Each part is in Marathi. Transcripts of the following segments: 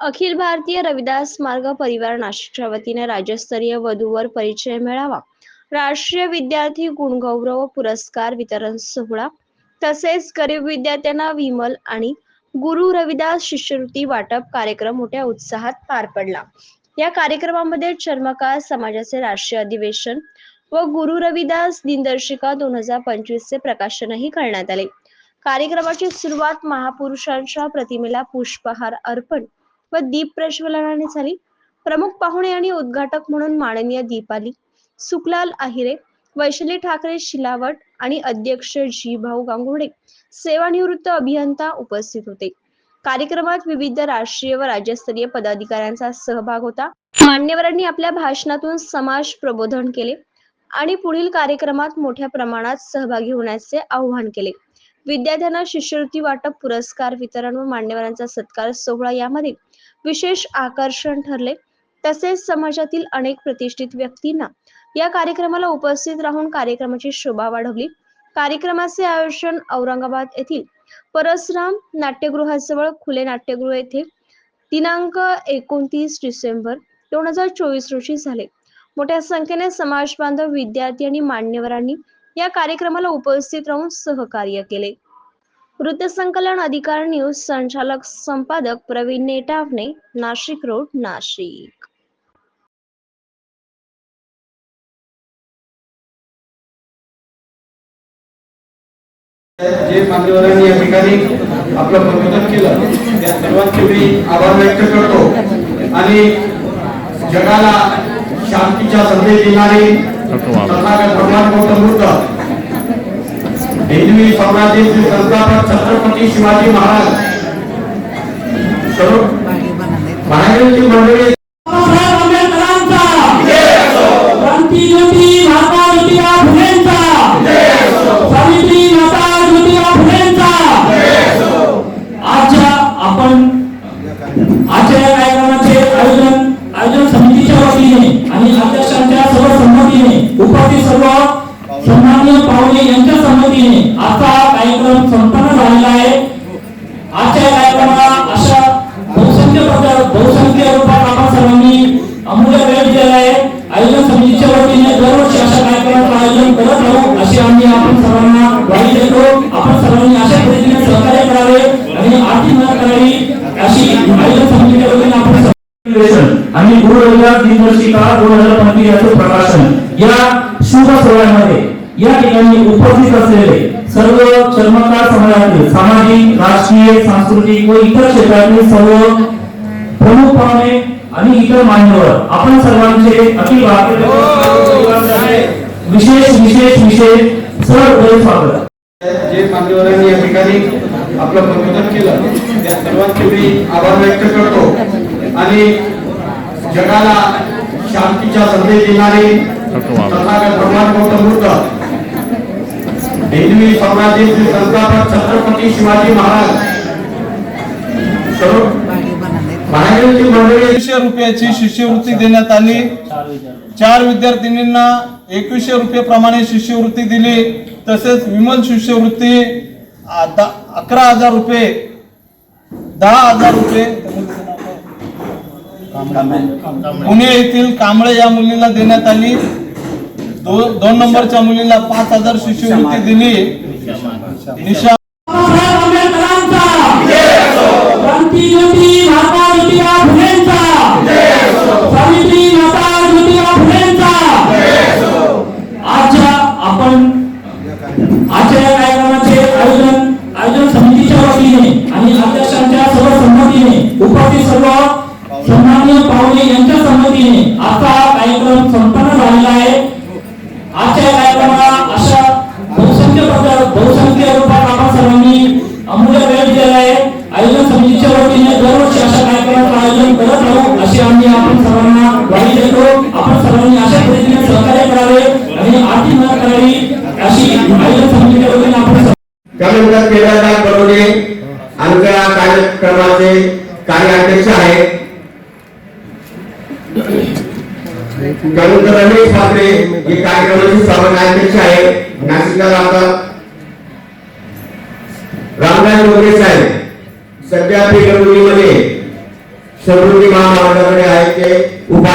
अखिल भारतीय रविदास मार्ग परिवार नाशिकच्या वतीने राज्यस्तरीय वधूवर परिचय मेळावा. राष्ट्रीय विद्यार्थी गुणगौरव पुरस्कार वितरण सोहळा. तसेच गरीब विद्यार्थ्यांना विमल आणि गुरु रविदास शिष्यवृत्ती वाटप कार्यक्रम मोठ्या उत्साहात पार पडला. या कार्यक्रमामध्ये चर्मकार समाजाचे राष्ट्रीय अधिवेशन व गुरु रविदास दिनदर्शिका दोन हजार पंचवीस चे प्रकाशनही करण्यात आले. कार्यक्रमाची सुरुवात महापुरुषांच्या प्रतिमेला पुष्पहार अर्पण व दीप प्रज्वलनाने झाली. प्रमुख पाहुणे आणि उद्घाटक म्हणून माननीय दीपाली सुखलाल आहिरे वैशाली ठाकरे शिलावट आणि अध्यक्ष जी भाऊ गांगुडे सेवानिवृत्त अभियंता उपस्थित होते. कार्यक्रमात विविध राष्ट्रीय व राज्यस्तरीय पदाधिकाऱ्यांचा सहभाग होता. मान्यवरांनी आपल्या भाषणातून समाज प्रबोधन केले आणि पुढील कार्यक्रमात मोठ्या प्रमाणात सहभागी होण्याचे आवाहन केले. विद्यार्थ्यांना शिष्यवृत्ती वाटप पुरस्कार वितरण व मान्यवरांचा सत्कार सोहळा यामध्ये विशेष आकर्षण ठरले. तसेच समाजातील अनेक प्रतिष्ठित व्यक्तींना या कार्यक्रमाला उपस्थित राहून कार्यक्रमाची शोभा वाढवली. कार्यक्रमाचे आयोजन औरंगाबाद येथील परसराम नाट्यगृहाजवळ खुले नाट्यगृह येथे दिनांक एकोणतीस डिसेंबर दोन हजार चोवीस रोजी झाले. मोठ्या संख्येने समाज बांधव विद्यार्थी आणि मान्यवरांनी या कार्यक्रमाला उपस्थित राहून सहकार्य केले. वृत्तसंकलन अधिकार न्यूज संचालक संपादक प्रवीण नेटावणे नाशिक रोड नाशिक. जे मान्यवरांनी या ठिकाणी आपलं प्रबोधन केलं त्या सर्वांचे मी आभार व्यक्त करतो. आणि जगाला शांतीचा संदेश देणारे तथागत भगवान गौतम बुद्ध हिंदवी साम्राज्याचे संस्थापक छत्रपती शिवाजी महाराज. महाराजांची मंडळी आजच्या आपण आयोजन आयोजन समितीच्या वतीने आणि अध्यक्षांच्या सर्व संमतीने उपस्थित सर्व सन्माननीय पाहुणे यांच्या संमतीने आजचा हा कार्यक्रम संपन्न झालेला आहे. आजच्या कार्यक्रमाला अशा बहुसंख्य प्रकार बहुसंख्य रूपात आपण सर्वांनी अमूल्य वेळ दिलेला आहे. आयोजन समितीच्या वतीने दरवर्षी अशा कार्यक्रमाचं आयोजन करत राहू अशी आम्ही आपण सर्वांना ग्वाही देतो. आपण सर्वांनी अशा पद्धतीने सहकार्य करावे आणि आर्थिक मदत करावी अशी आयोजन समितीच्या वतीने आपण सर्व- अधिवेशन आणि गुरु रविदास दिनदर्शिका दोन हजार पंचवीस याचं प्रकाशन या शुभ सोहळ्यामध्ये या ठिकाणी उपस्थित असलेले सर्व चर्मकार समाजातील सामाजिक राजकीय सांस्कृतिक व इतर क्षेत्रातील सर्व प्रमुख पाहुणे आणि इतर मान्यवर आपण सर्वांचे अखिल भारतीय विशेष विशेष विशेष सर्व स्वागत. जे मान्यवरांनी या ठिकाणी आपलं प्रबोधन केलं त्या सर्वांचे मी आभार व्यक्त करतो. आणि जगाला शांतीचा संदेश देणारे तथागत भगवान गौतम बुद्ध हिंदवी साम्राज्याचे संस्थापक छत्रपती शिवाजी महाराज. सर्व रुपयाची शिष्यवृत्ती देण्यात आली. चार विद्यार्थिनींना एकवीसशे रुपये प्रमाणे शिष्यवृत्ती दिली. तसेच विमल शिष्यवृत्ती अकरा हजार रुपये दहा हजार रुपये. पुणे येथील कांबळे या मुलीला देण्यात आली. दोन दोन नंबरच्या मुलीला पाच हजार शिष्यवृत्ती दिली. निशा बाबासाहेब आंबेडकरांचा क्रांतीज्योती महात्मा यांच्या संमतीने आता माता ज्योतिबा समितीच्या वतीने दरवर्षी अशा कार्यक्रमाचं आयोजन करत राहू अशी आम्ही आपण सर्वांना ग्वाही देतो. आपण सर्वांनी अशा पद्धतीने सहकार्य करावे आणि आर्थिक मदत करावी अशी आयोजन समितीच्या वतीने आपण त्यानंतर केदारनाथ बरोडे आमच्या कार्यक्रमाचे कार्याध्यक्ष आहेत. त्यानंतर रमेश ठाकरे हे कार्यक्रमाचे समन्वयाध्यक्ष आहेत. नाशिकला राहतात. रामराज डोंगरे साहेब. सध्या पेडब्ल्यूडी मध्ये समृद्धी महामार्गाकडे आहे ते उभा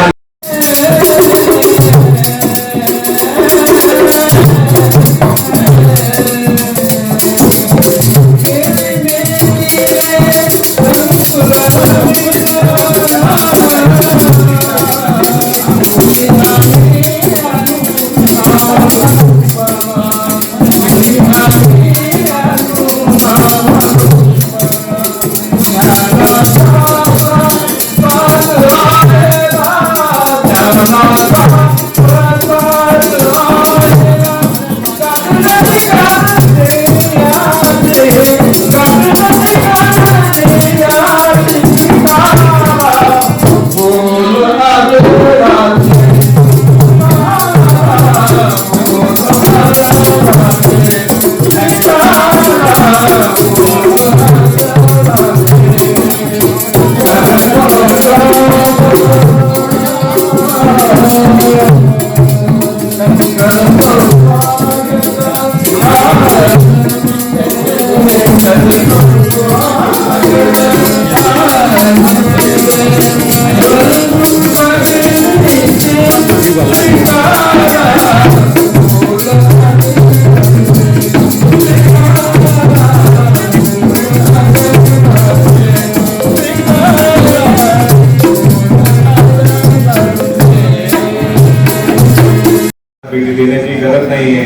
भेटी देण्याची गरज नाहीये.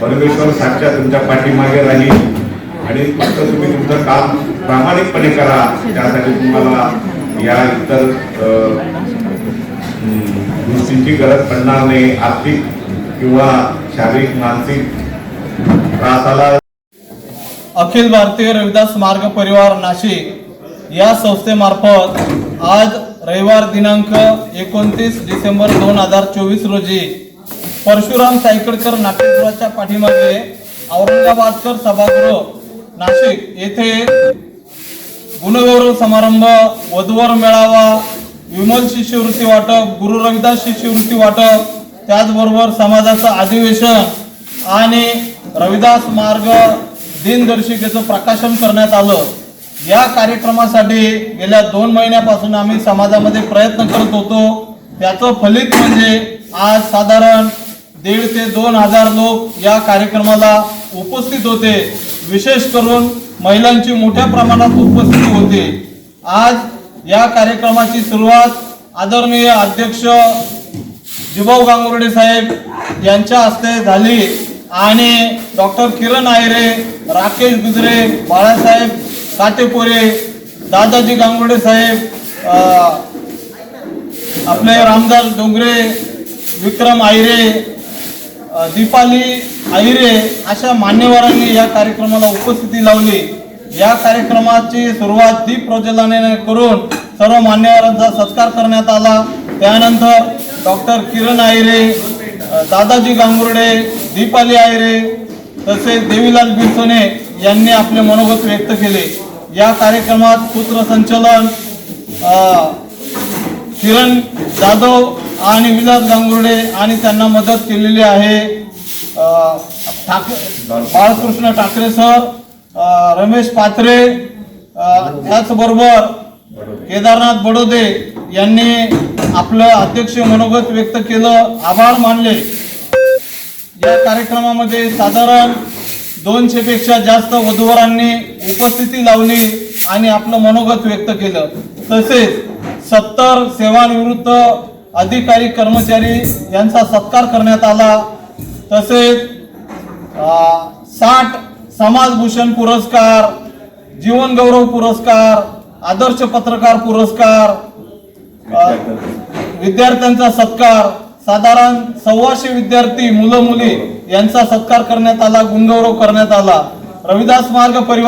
परमेश्वर साक्षात तुमच्या पाठीमागे राहील. आणि फक्त तुम्ही तुमचं काम प्रामाणिकपणे करा. त्यासाठी तुम्हाला या इतर गोष्टींची गरज पडणार नाही. आर्थिक किंवा शारीरिक मानसिक त्रासाला अखिल भारतीय रविदास मार्ग परिवार नाशिक या संस्थेमार्फत आज रविवार दिनांक एकोणतीस डिसेंबर दोन हजार चोवीस रोजी परशुराम सायकडकर नाट्यगृहाच्या पाठीमागे औरंगाबादकर सभागृह नाशिक. येथे गुणगौरव समारंभ वधूवर मेळावा विमल शिष्यवृत्ती वाटप गुरु रविदास शिष्यवृत्ती वाटप त्याचबरोबर समाजाचं अधिवेशन आणि रविदास मार्ग दिनदर्शिकेचं प्रकाशन करण्यात आलं. या कार्यक्रमासाठी गेल्या दोन महिन्यापासून आम्ही समाजामध्ये प्रयत्न करत होतो. त्याचं फलित म्हणजे आज साधारण दीड ते दोन हजार लोक या कार्यक्रमाला उपस्थित होते. विशेष करून महिलांची मोठ्या प्रमाणात उपस्थिती होती. आज या कार्यक्रमाची सुरुवात आदरणीय अध्यक्ष जिभाऊ गांगुर्डे साहेब यांच्या हस्ते झाली आणि डॉक्टर किरण आयरे राकेश गुजरे बाळासाहेब काटेपोरे दादाजी गांगुर्डे साहेब आपले रामदास डोंगरे विक्रम आयरे दीपाली आहिरे अशा मान्यवरांनी या कार्यक्रमाला उपस्थिती लावली. या कार्यक्रमाची सुरुवात दीप प्रज्वलनाने करून सर्व मान्यवरांचा सत्कार करण्यात आला. त्यानंतर डॉक्टर किरण आहिरे दादाजी गांगुर्डे दीपाली आहिरे तसेच देवीलाल बिरसोने यांनी आपले मनोगत व्यक्त केले. या कार्यक्रमात सूत्रसंचलन किरण जाधव आणि विलास गांगुर्डे आणि त्यांना मदत केलेली आहे. ठाकरे बाळकृष्ण ठाकरे सर रमेश पात्रे त्याचबरोबर केदारनाथ बडोदे यांनी आपलं अध्यक्ष मनोगत व्यक्त केलं. आभार मानले. या कार्यक्रमामध्ये साधारण दोनशे पेक्षा जास्त वधूवरांनी उपस्थिती लावली आणि आपलं मनोगत व्यक्त केलं. तसेच सत्तर सेवानिवृत्त अधिकारी कर्मचारी यांचा सत्कार करण्यात आला. तसेच साठ समाजभूषण पुरस्कार जीवनगौरव पुरस्कार आदर्श पत्रकार पुरस्कार विद्यार्थ्यांचा सत्कार साधारण सव्वाशे विद्यार्थी मुलं मुली यांचा सत्कार करण्यात आला गुणगौरव करण्यात आला. रविदास मार्ग परिवार